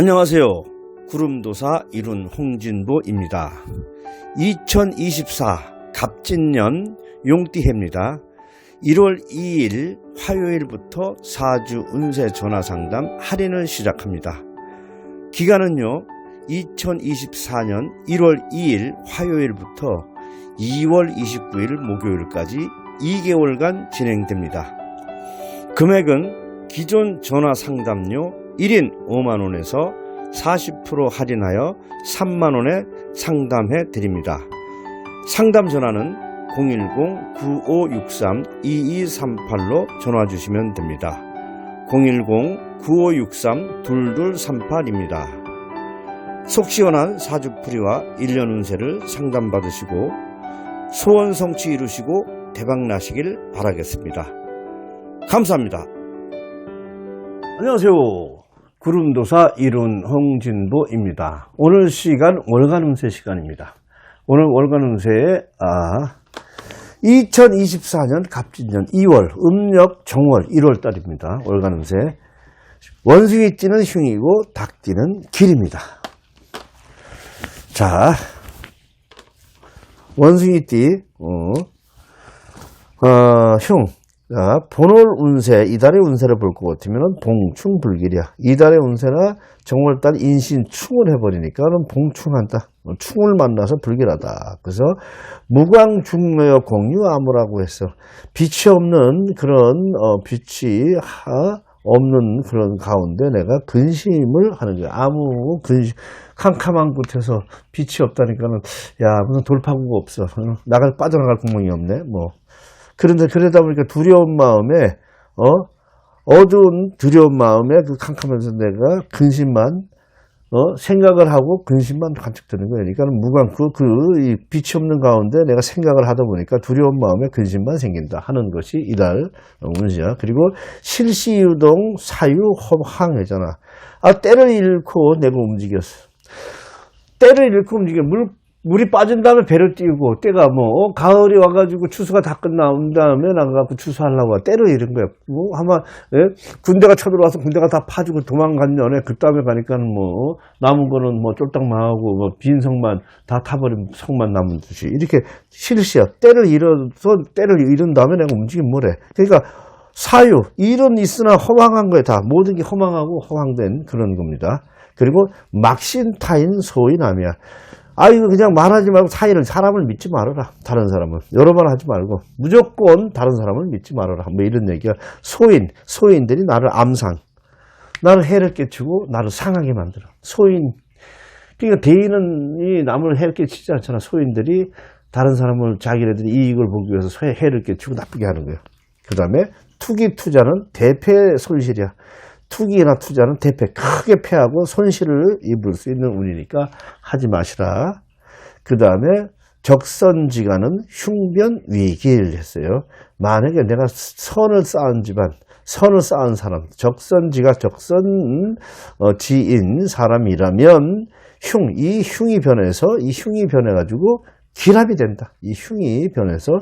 안녕하세요. 구름도사 이룬 홍진보입니다. 2024 갑진년 용띠해입니다. 1월 2일 화요일부터 4주 운세 전화 상담 할인을 시작합니다. 기간은요, 2024년 1월 2일 화요일부터 2월 29일 목요일까지 2개월간 진행됩니다. 금액은 기존 전화 상담료 1인 5만원에서 40% 할인하여 3만원에 상담해 드립니다. 상담 전화는 010-9563-2238로 전화 주시면 됩니다. 010-9563-2238입니다. 속 시원한 사주풀이와 1년 운세를 상담받으시고 소원 성취 이루시고 대박 나시길 바라겠습니다. 감사합니다. 안녕하세요. 구름도사 이룬 홍진보입니다. 오늘 시간 월간 운세 시간입니다. 오늘 월간 운세에 아 2024년 갑진년 2월 음력 정월 1월 달입니다. 월간 운세 원숭이 띠는 흉이고 닭 띠는 길입니다. 자 원숭이 띠 어, 어, 흉 자, 본월 운세, 이달의 운세를 볼 것 같으면 봉충불길이야. 이달의 운세나 정월달 인신 충을 해버리니까 는 봉충한다. 어, 충을 만나서 불길하다. 그래서 무광중매여 공유암무라고 했어. 빛이 없는 그런 어, 빛이 하, 없는 그런 가운데 내가 근심을 하는 거야. 아무 근심, 캄캄한 곳에서 빛이 없다니까는 야 무슨 돌파구가 없어. 어, 나갈 빠져나갈 구멍이 없네. 뭐 그런데 그러다 보니까 두려운 마음에 어 어두운 두려운 마음에 그 캄캄해서 내가 근심만 어 생각을 하고 근심만 간척되는 거예요. 그러니까 무관 그그 빛이 없는 가운데 내가 생각을 하다 보니까 두려운 마음에 근심만 생긴다 하는 것이 이달 운시야. 그리고 실시유동 사유 허황해잖아. 아 때를 잃고 내가 움직였어. 때를 잃고 움직여 물 물이 빠진 다음에 배를 띄우고 때가 뭐 어, 가을이 와가지고 추수가 다 끝나온 다음에 나가갖고 추수하려고 와. 때를 잃은 거야. 뭐 아마 예? 군대가 쳐들어와서 군대가 다 파주고 도망간 년에 그 다음에 가니까는 뭐 남은 거는 뭐 쫄딱 망하고 뭐 빈 성만 다 타버린 성만 남은 듯이 이렇게 실시야. 때를 잃어서 때를 잃은 다음에 내가 움직이면 뭐래. 그러니까 사유 일은 있으나 허망한 거에 다 모든 게 허망하고 허황된 그런 겁니다. 그리고 막신타인 소인함이야. 아, 이거 그냥 말하지 말고 사이를, 사람을 믿지 말아라. 다른 사람을. 여러 번 하지 말고. 무조건 다른 사람을 믿지 말아라. 뭐 이런 얘기야. 소인, 소인들이 나를 암상. 나를 해를 끼치고 나를 상하게 만들어. 소인. 그러니까 대인은 남을 해를 끼치지 않잖아. 소인들이 다른 사람을 자기네들이 이익을 보기 위해서 해를 끼치고 나쁘게 하는 거야. 그 다음에 투기 투자는 대패 손실이야. 투기나 투자는 대패 크게 패하고 손실을 입을 수 있는 운이니까 하지 마시라. 그 다음에 적선지간은 흉변 위기를 했어요. 만약에 내가 선을 쌓은 집안, 선을 쌓은 사람, 적선지가 적선 어, 지인 사람이라면 흉, 이 흉이 변해서 이 흉이 변해가지고 기랍이 된다. 이 흉이 변해서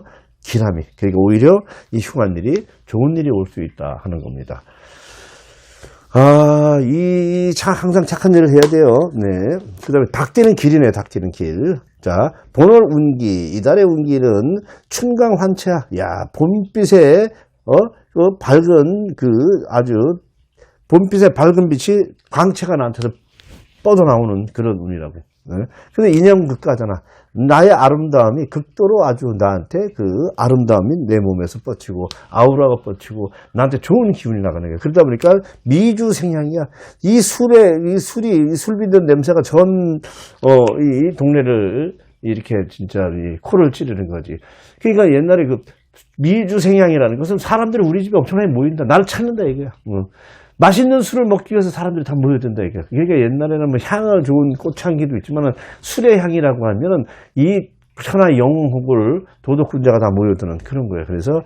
기람이. 그러니까 오히려 이 흉한 일이 좋은 일이 올 수 있다 하는 겁니다. 아, 이, 차, 항상 착한 일을 해야 돼요. 네. 그 다음에 닭띠는 길이네, 닭띠는 길. 자, 본월 운기, 이달의 운기는 춘강 환채야. 야, 봄빛에, 어, 그 밝은, 그 아주, 봄빛의 밝은 빛이 광채가 나한테서 뻗어나오는 그런 운이라고. 네. 근데 인형 극가잖아. 나의 아름다움이 극도로 아주 나한테 그 아름다움이 내 몸에서 뻗치고 아우라가 뻗치고 나한테 좋은 기운이 나가는 거야. 그러다 보니까 미주 생향이야. 이 술에 이 술이 빚는 냄새가 전 어 이 동네를 이렇게 진짜 이 코를 찌르는 거지. 그러니까 옛날에 그 미주 생향이라는 것은 사람들이 우리 집에 엄청나게 모인다. 나를 찾는다 이거야. 어. 맛있는 술을 먹기 위해서 사람들이 다 모여든다 이게. 그러니까 옛날에는 뭐 향을 좋은 꽃향기도 있지만은 술의 향이라고 하면은 이 천하 영국을 도덕군자가 다 모여드는 그런 거예요. 그래서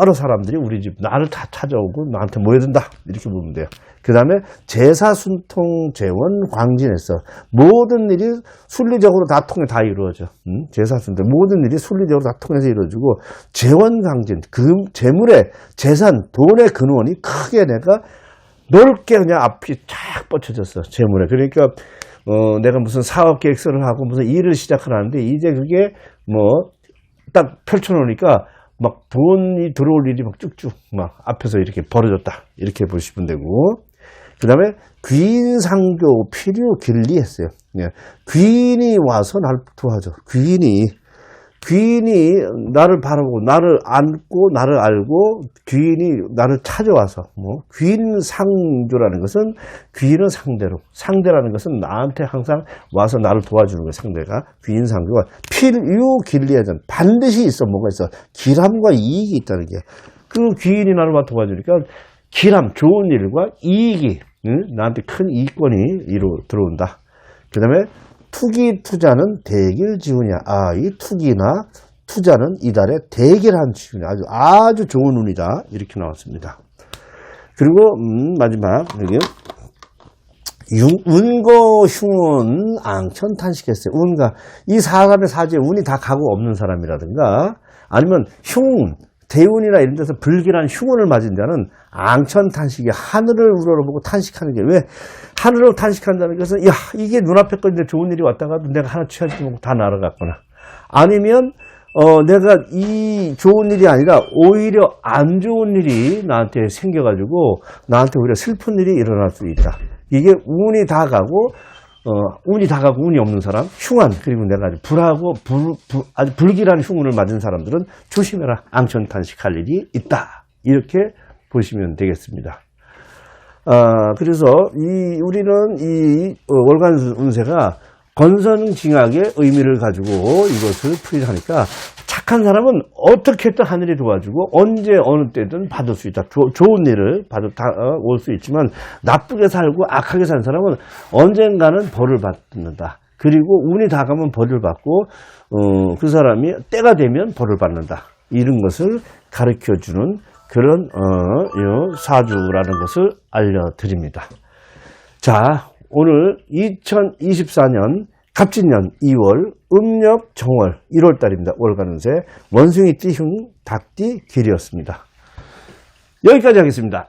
여러 사람들이 우리 집 나를 다 찾아오고 나한테 모여든다 이렇게 보면 돼요. 그 다음에 제사 순통 재원 광진에서 모든 일이 순리적으로 다 통해 다 이루어져. 음? 제사 순통 모든 일이 순리적으로 다 통해서 이루어지고 재원 광진 그 재물의 재산 돈의 근원이 크게 내가 넓게 그냥 앞이 쫙 뻗쳐졌어. 재물에. 그러니까, 어, 내가 무슨 사업 계획서를 하고 무슨 일을 시작하는데 이제 그게 뭐, 딱 펼쳐놓으니까 막 돈이 들어올 일이 막 쭉쭉 막 앞에서 이렇게 벌어졌다. 이렇게 보시면 되고. 그 다음에 귀인 상교 필요 길리 했어요. 예. 귀인이 와서 날 도와줘. 귀인이. 귀인이 나를 바라보고 나를 안고 나를 알고 귀인이 나를 찾아와서 뭐 귀인상조라는 것은 귀인은 상대로 상대라는 것은 나한테 항상 와서 나를 도와주는 거예요 상대가. 귀인상조가. 필유 길리하전 반드시 있어 뭐가 있어. 길함과 이익이 있다는 게. 그 귀인이 나를 와 도와주니까 길함 좋은 일과 이익이 응? 나한테 큰 이익권이 이로 들어온다. 그 다음에 투기 투자는 대길 지운이야. 아, 이 투기나 투자는 이달에 대길한 지운이 아주 아주 좋은 운이다. 이렇게 나왔습니다. 그리고 음, 마지막 여기 유- 운거 흉운 앙천 탄식했어요. 운가 이 사람의 사주에 운이 다 가고 없는 사람이라든가 아니면 흉운 대운이나 이런 데서 불길한 흉운을 맞은 자는 앙천 탄식이 하늘을 우러러보고 탄식하는 게 왜? 하늘을 탄식한다는 것은 야 이게 눈앞에 건데 좋은 일이 왔다 가도 내가 하나 취하지 못하고 다 날아갔구나. 아니면 어 내가 이 좋은 일이 아니라 오히려 안 좋은 일이 나한테 생겨가지고 나한테 오히려 슬픈 일이 일어날 수 있다. 이게 운이 다 가고 어, 운이 다 가고 운이 없는 사람, 흉한, 그리고 내가 아주 불하고, 불, 불- 아주 불길한 흉운을 맞은 사람들은 조심해라. 앙천 탄식할 일이 있다. 이렇게 보시면 되겠습니다. 아, 그래서 이, 우리는 이 어, 월간 운세가 건선징악의 의미를 가지고 이것을 풀이하니까 착한 사람은 어떻게 든 하늘이 도와주고 언제 어느 때든 받을 수 있다. 조- 좋은 일을 받을 올 수 있지만 나쁘게 살고 악하게 산 사람은 언젠가는 벌을 받는다. 그리고 운이 다 가면 벌을 받고 어, 그 사람이 때가 되면 벌을 받는다. 이런 것을 가르쳐 주는 그런 어, 요 사주라는 것을 알려드립니다. 자, 오늘 2024년 갑진년 2월 음력 정월 1월 달입니다. 월간 운세 원숭이 띠흉 닭띠 길이었습니다. 여기까지 하겠습니다.